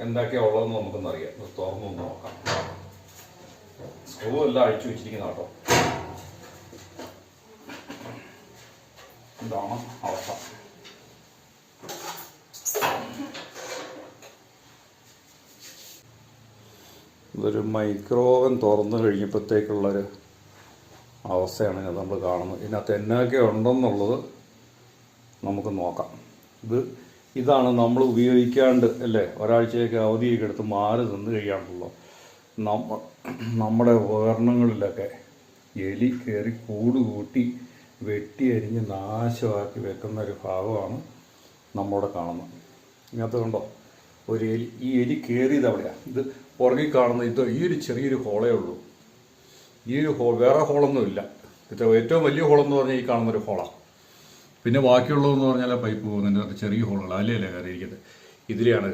എന്തൊക്കെയാ ഉള്ളതെന്ന് നമുക്കൊന്ന് അറിയാം ഇത് തുറന്നു നോക്കാം. സ്ക്രൂ എല്ലാം അഴിച്ചു വെച്ചിരിക്കുന്ന കേട്ടോ. ഇതാണ് അവസ്ഥ. ഇതൊരു മൈക്രോവൻ തുറന്നു കഴിഞ്ഞപ്പോഴത്തേക്കുള്ളൊരു അവസ്ഥയാണ് നമ്മൾ കാണുന്നത്. ഇതിനകത്ത് എന്നൊക്കെ ഉണ്ടെന്നുള്ളത് നമുക്ക് നോക്കാം. ഇത് ഇതാണ് നമ്മൾ ഉപയോഗിക്കാണ്ട് അല്ലേ? ഒരാഴ്ചയൊക്കെ അവധിയൊക്കെ എടുത്ത് മാറി നിന്ന് കഴിയാണല്ലോ നമ്മ നമ്മുടെ ഉപകരണങ്ങളിലൊക്കെ എലി കയറി കൂട് കൂട്ടി വെട്ടി അരിഞ്ഞ് നാശമാക്കി വെക്കുന്ന ഒരു ഭാഗമാണ് നമ്മളിവിടെ കാണുന്നത്. ഇതിനകത്ത് കണ്ടോ? ഒരു എലി ഈ എലി കയറിയത് അവിടെയാണ് ഇത് പുറകിൽ കാണുന്ന ഇത് ഈ ഒരു ചെറിയൊരു ഹോളേ ഉള്ളൂ. ഈ ഒരു ഹോൾ വേറെ ഹോളൊന്നും ഇല്ല ഏറ്റവും വലിയ ഹോളെന്ന് പറഞ്ഞാൽ ഈ കാണുന്നൊരു ഹോളാണ് പിന്നെ ബാക്കിയുള്ളതെന്ന് പറഞ്ഞാൽ പൈപ്പ് അകത്ത് ചെറിയ ഹോളുകൾ അല്ലേ അല്ലേ കയറിയിരിക്കുന്നത് ഇതിലെയാണ്